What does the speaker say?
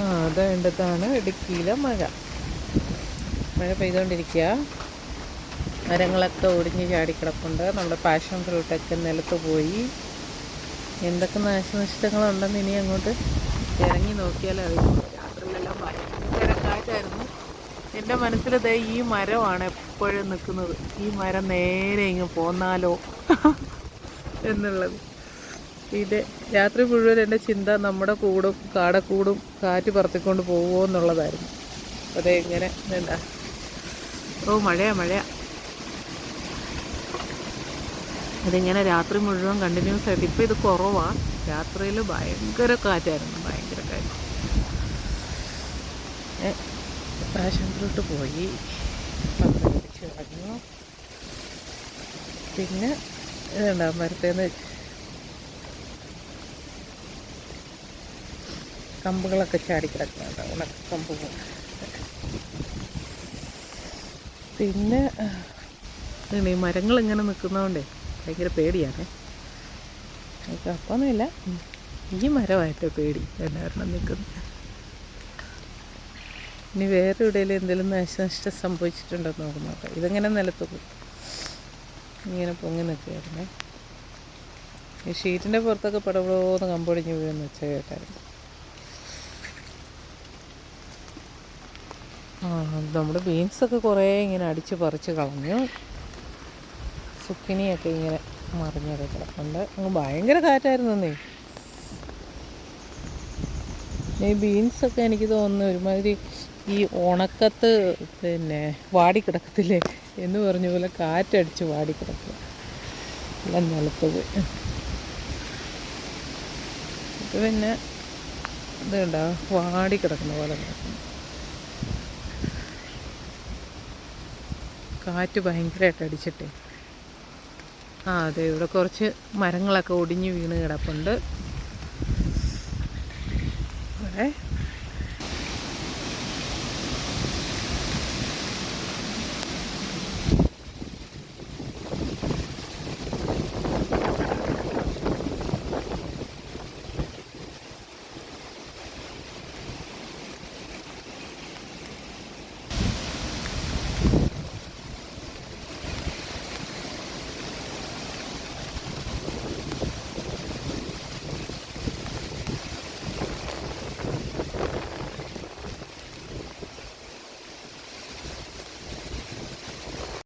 ആ അതേണ്ടതാണ് ഇടുക്കിയിലെ മഴ. മഴ പെയ്തുകൊണ്ടിരിക്കുക മരങ്ങളൊക്കെ ഒടിഞ്ഞ് ചാടിക്കിടപ്പുണ്ട് നമ്മുടെ പാഷൻ ഫ്രൂട്ടൊക്കെ നിലത്ത് പോയി. എന്തൊക്കെ നാശനഷ്ടങ്ങളുണ്ടെന്ന് ഇനി അങ്ങോട്ട് ഇറങ്ങി നോക്കിയാലേ അറിയുള്ളൂ രാത്രിയിലെല്ലാം ഭയങ്കര കാറ്റായിരുന്നു. എന്റെ മനസ്സിൽ ദേ ഈ മരമാണ് എപ്പോഴും നിൽക്കുന്നത്. ഈ മരം നേരെ ഇങ്ങ് പോന്നാലോ എന്നുള്ളത്. ഇത് രാത്രി മുഴുവൻ എന്റെ ചിന്ത നമ്മുടെ കൂടും കാടക്കൂടും കാറ്റ് പറത്തിക്കൊണ്ട് പോകുമോ എന്നുള്ളതായിരുന്നു. അതെ ഇങ്ങനെ എന്താ? ഓ മഴയാ മഴയാ. അതിങ്ങനെ രാത്രി മുഴുവൻ കണ്ടിന്യൂസ് ആയിട്ട് ഇപ്പം ഇത് കുറവാണ് രാത്രിയിൽ ഭയങ്കര കാറ്റായിരുന്നു ഭയങ്കര കാറ്റ്. ഫ്രൂട്ട് പോയി. പിടിച്ച് കളഞ്ഞു പിന്നെ ഇതുണ്ടാ മരത്തേന്ന് കമ്പുകളൊക്കെ ചാടിക്കിടക്കുന്നുണ്ട് ഉണക്ക കമ്പുകൾ. പിന്നെ ഈ മരങ്ങൾ ഇങ്ങനെ നിൽക്കുന്നതുകൊണ്ടേ ഭയങ്കര പേടിയാണ്. കുഴപ്പമൊന്നുമില്ല ഉം. ഈ മരമായിട്ട് പേടി. എല്ലാവരും നിൽക്കുന്നത് ഇനി വേറെ എവിടെയെങ്കിലും എന്തെങ്കിലും നാശനഷ്ടം സംഭവിച്ചിട്ടുണ്ടോ എന്ന് നോക്കാം. ഇതിങ്ങനെ നിലത്ത് ഇങ്ങനെ പൊങ്ങി നിൽക്കുകയായിരുന്നേ. ഈ ഷീറ്റിന്റെ പുറത്തൊക്കെ പടപടോന്ന് കമ്പൊടിഞ്ഞ് വീഴുന്ന വെച്ച കേട്ടായിരുന്നു നമ്മുടെ ബീൻസൊക്കെ കുറേ ഇങ്ങനെ അടിച്ച് പറിച്ച് കളഞ്ഞു. സുക്കിനിയൊക്കെ ഇങ്ങനെ മറിഞ്ഞൊക്കെ കിടപ്പുണ്ട് അങ്ങ് ഭയങ്കര കാറ്റായിരുന്നു നീ ഈ ബീൻസൊക്കെ എനിക്ക് തോന്നുന്നു ഒരുമാതിരി ഈ ഉണക്കത്ത് പിന്നെ വാടിക്കിടക്കത്തില്ലേ എന്ന് പറഞ്ഞ പോലെ കാറ്റടിച്ച് വാടിക്കിടക്കുക. എല്ലാം നിലത്ത് പോയി പിന്നെ ഇതുണ്ടോ വാടിക്കിടക്കുന്ന പോലെ കിടക്കുന്നു കാറ്റ് ഭയങ്കരമായിട്ട് അടിച്ചിട്ടേ. ആ അതെ ഇവിടെ കുറച്ച് മരങ്ങളൊക്കെ ഒടിഞ്ഞു വീണ് കിടപ്പുണ്ട്. ഇവിടെ